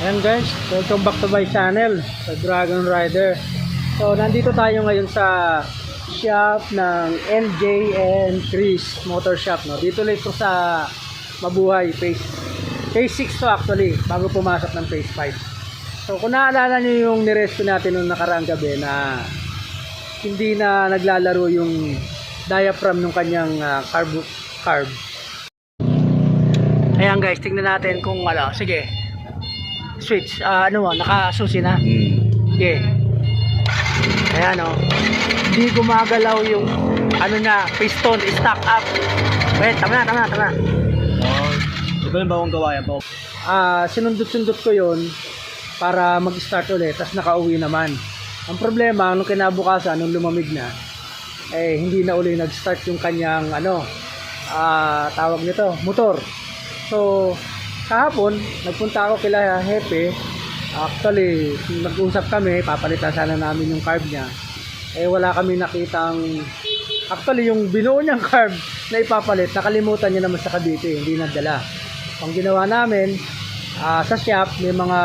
Ayan guys, welcome back to my channel, sa Dragon Rider. So, nandito tayo ngayon sa shop ng NJ and Chris Motor Shop. No? Dito lang ito sa Mabuhay, phase, phase 6 to actually, bago pumasok ng phase 5. So, kung naalala nyo yung nirescue natin nung nakaraang gabi na hindi na naglalaro yung diaphragm ng kanyang ah, carb, carb. Ayan guys, tingnan natin kung ano, sige, switch, ah, ano mo, nakasusi na. Okay. Ayan o. Hindi gumagalaw yung ano na, piston, stack up. Wait, tama na, tama na, tama na. Oh, di ba yung bawang gawa yan po? Ah, sinundot-sundot ko yon para mag-start ulit, tapos nakauwi naman. Ang problema, nung kinabukasan, nung lumamig na, eh, hindi na uli nag-start yung kanyang, ano, ah, tawag nito, motor. So, kahapon, nagpunta ako kila Hepe. Actually, nag-usap kami, papalitan sana namin yung carb niya. Eh, wala kami nakitang, actually, yung binuo niyang carb na ipapalit, nakalimutan niya naman sa Cavite, hindi nadala. Ang ginawa namin, ah, sa shop, may mga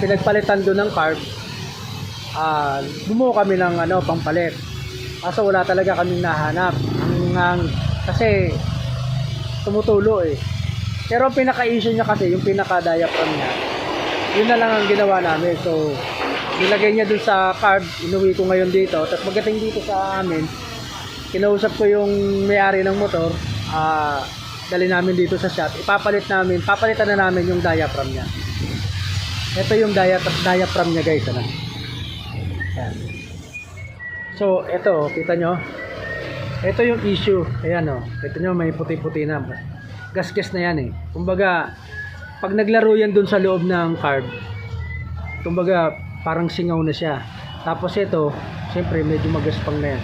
pinagpalitan doon ng carb. Ah, bumuo kami ng ano, pangpalit. Kaso wala talaga kaming nahanap. Ang, ang kasi tumutulo eh. Pero pinaka-issue niya kasi, yung pinaka-diaphragm niya, yun na lang ang ginawa namin. So, nilagay niya dun sa carb, inuwi ko ngayon dito. Tapos pagdating dito sa amin, kinausap ko yung may-ari ng motor, ah, dali namin dito sa shop, ipapalit namin, papalitan na namin yung diaphragm niya. Ito yung diaphragm, diaphragm niya guys, ano. So, ito, kita nyo, ito yung issue. Ayan o. Kita nyo, may puti-puti na. Gasgas na yan eh. Kumbaga, pag naglaro yan dun sa loob ng carb, kumbaga, parang singaw na siya. Tapos ito, siyempre, medyo magaspang na yan.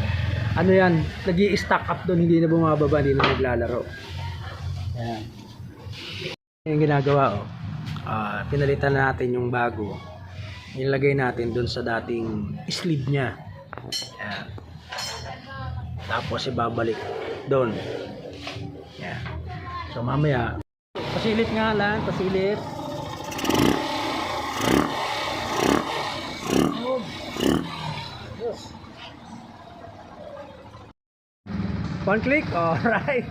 Ano yan, nag stack up dun, hindi na bumababa, hindi na naglalaro. Ayan. Yung ginagawa oh. Ah, pinalitan natin yung bago. Nilagay natin dun sa dating sleeve niya. Ayan. Tapos ibabalik doon. Yan. So mamaya, pasilit nga lang, pasilit. Yes. One click, alright.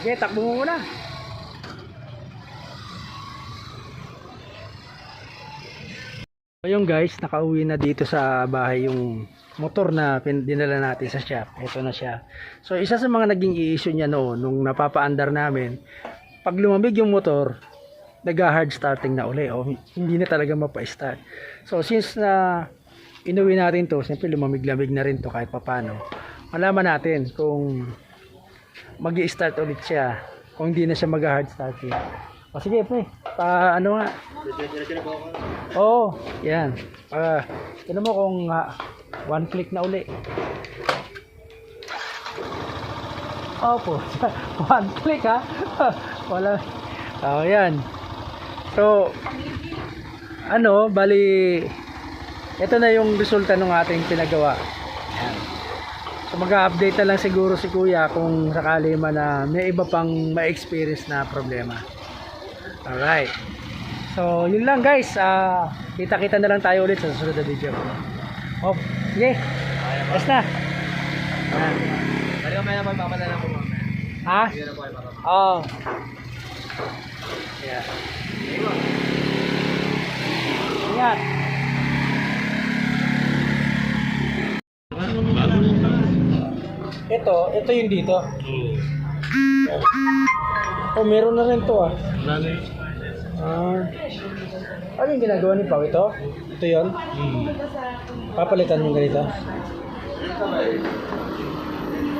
Sige, takbo mo muna. Ayun guys, nakauwi na dito sa bahay yung motor na dinala natin sa shop. Ito na siya. So isa sa mga naging issue niya noon nung napapaandar namin, pag lumamig yung motor, nag-hard starting na uli. O, hindi na talaga mapa-start. So since na inuwi natin to, siyempre lumamig-lamig na rin to kahit papano. Malaman natin kung mag start ulit siya. Kung hindi na siya mag-hard starting. O sige, pre. Pa, ano nga, Oo, yan. Para, tignan mo kung ah, one click na uli. Opo, one click ha. Wala. Oh, yan. So, ano, bali, ito na yung resulta ng ating pinagawa. Yan. So, mag-update na lang siguro si Kuya kung sakali man na may iba pang ma-experience na problema. Alright. So, yun lang guys. Ah, kita-kita na lang tayo ulit sa susunod na video. Oh, sige. Yes na. Pwede ka may naman papadala ko mamaya. Ha? Oo. Yeah. Ingat. Ito, ito yung dito. Oh, meron na rin to ah. Ah. Ano yung ginagawa ni Pao ito? Ito yon. Papalitan mo ganito.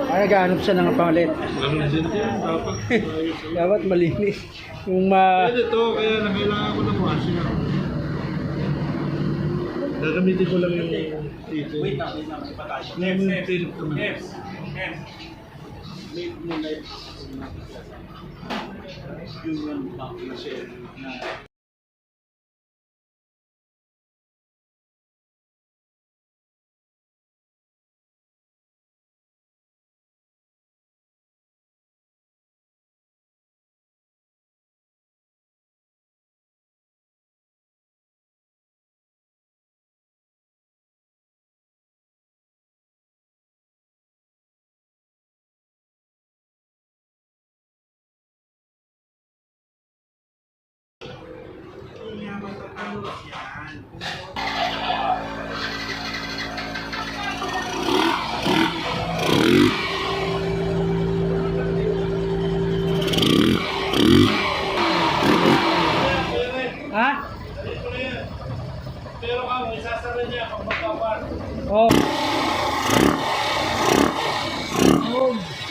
Ah, naghahanap siya ng palit. Dapat malinis. Yung ma... Pwede to, kaya na kailangan ko ng washing. Gagamitin ko lang yung dito. Wait lang, wait lang. Yung tape naman. Yung Ha? Pero ka, may niya pag. Oh. Oh.